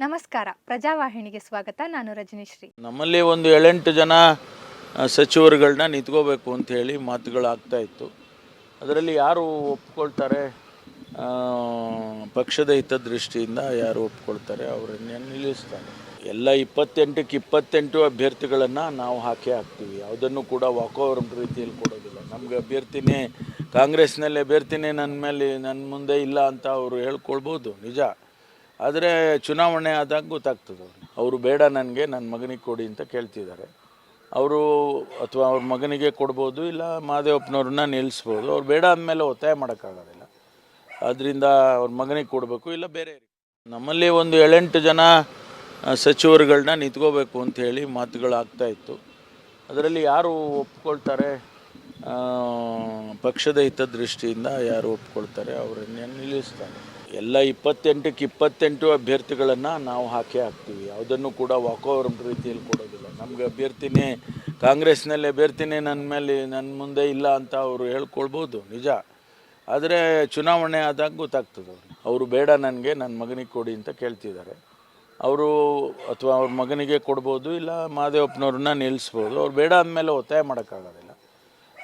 ನಮಸ್ಕಾರ. ಪ್ರಜಾವಾಹಿನಿಗೆ ಸ್ವಾಗತ. ನಾನು ರಜನೀಶ್ರೀ. ನಮ್ಮಲ್ಲಿ ಒಂದು ಏಳೆಂಟು ಜನ ಸಚಿವರುಗಳನ್ನ ನಿಂತ್ಕೋಬೇಕು ಅಂತ ಹೇಳಿ ಮಾತುಗಳಾಗ್ತಾ ಇತ್ತು. ಅದರಲ್ಲಿ ಯಾರು ಒಪ್ಕೊಳ್ತಾರೆ? ಪಕ್ಷದ ಹಿತದೃಷ್ಟಿಯಿಂದ ಯಾರು ಒಪ್ಕೊಳ್ತಾರೆ? ಅವರನ್ನೇ ನಿಲ್ಲಿಸ್ತಾರೆ. ಎಲ್ಲ ಇಪ್ಪತ್ತೆಂಟಕ್ಕೆ ಇಪ್ಪತ್ತೆಂಟು ಅಭ್ಯರ್ಥಿಗಳನ್ನು ನಾವು ಹಾಕಿ ಹಾಕ್ತೀವಿ. ಯಾವುದನ್ನು ಕೂಡ ವಾಕೋವರ್ ರೀತಿಯಲ್ಲಿ ಕೊಡೋದಿಲ್ಲ. ನಮಗೆ ಅಭ್ಯರ್ಥಿನೇ, ಕಾಂಗ್ರೆಸ್ನಲ್ಲಿ ಅಭ್ಯರ್ಥಿನೇ ನನ್ನ ಮೇಲೆ ನನ್ನ ಮುಂದೆ ಇಲ್ಲ ಅಂತ ಅವರು ಹೇಳ್ಕೊಳ್ಬೋದು. ನಿಜ. ಆದರೆ ಚುನಾವಣೆ ಆದಾಗ ಗೊತ್ತಾಗ್ತದೆ ಅವರು ಬೇಡ ನನಗೆ ನನ್ನ ಮಗನಿಗೆ ಕೊಡಿ ಅಂತ ಕೇಳ್ತಿದ್ದಾರೆ. ಅವರು ಅಥವಾ ಅವ್ರ ಮಗನಿಗೆ ಕೊಡ್ಬೋದು, ಇಲ್ಲ ಮಹಾದೇವಪ್ಪನವ್ರನ್ನ ನಿಲ್ಲಿಸ್ಬೋದು ಅವ್ರು ಬೇಡ ಅಂದಮೇಲೆ ಒತ್ತಾಯ ಮಾಡೋಕ್ಕಾಗೋದಿಲ್ಲ. ಆದ್ದರಿಂದ ಅವ್ರ ಮಗನಿಗೆ ಕೊಡಬೇಕು, ಇಲ್ಲ ಬೇರೆ ನಮ್ಮಲ್ಲಿ ಒಂದು ಏಳೆಂಟು ಜನ ಸಚಿವರುಗಳನ್ನ ನಿಂತ್ಕೋಬೇಕು ಅಂತ ಹೇಳಿ ಮಾತುಗಳಾಗ್ತಾ ಇತ್ತು. ಅದರಲ್ಲಿ ಯಾರು ಒಪ್ಕೊಳ್ತಾರೆ? ಪಕ್ಷದ ಹಿತದೃಷ್ಟಿಯಿಂದ ಯಾರು ಒಪ್ಕೊಳ್ತಾರೆ, ಅವರನ್ನೇ ನಿಲ್ಲಿಸ್ತಾರೆ. ಎಲ್ಲ ಇಪ್ಪತ್ತೆಂಟಕ್ಕೆ ಇಪ್ಪತ್ತೆಂಟು ಅಭ್ಯರ್ಥಿಗಳನ್ನು ನಾವು ಹಾಕಿ ಹಾಕ್ತೀವಿ. ಯಾವುದನ್ನು ಕೂಡ ವಾಕೋವರ್ ರೀತಿಯಲ್ಲಿ ಕೊಡೋದಿಲ್ಲ. ನಮಗೆ ಅಭ್ಯರ್ಥಿನೇ, ಕಾಂಗ್ರೆಸ್ನಲ್ಲಿ ಅಭ್ಯರ್ಥಿನೇ ನನ್ನ ಮೇಲೆ ನನ್ನ ಮುಂದೆ ಇಲ್ಲ ಅಂತ ಅವರು ಹೇಳ್ಕೊಳ್ಬೋದು, ನಿಜ. ಆದರೆ ಚುನಾವಣೆ ಆದಾಗ ಗೊತ್ತಾಗ್ತದೆ ಅವರು ಬೇಡ ನನಗೆ ನನ್ನ ಮಗನಿಗೆ ಕೊಡಿ ಅಂತ ಕೇಳ್ತಿದ್ದಾರೆ. ಅವರು ಅಥವಾ ಅವ್ರ ಮಗನಿಗೆ ಕೊಡ್ಬೋದು, ಇಲ್ಲ ಮಾದೇವಪ್ಪನವ್ರನ್ನ ನಿಲ್ಲಿಸ್ಬೋದು. ಅವ್ರು ಬೇಡ ಅಂದಮೇಲೆ ಒತ್ತಾಯ ಮಾಡೋಕ್ಕಾಗೋದಿಲ್ಲ.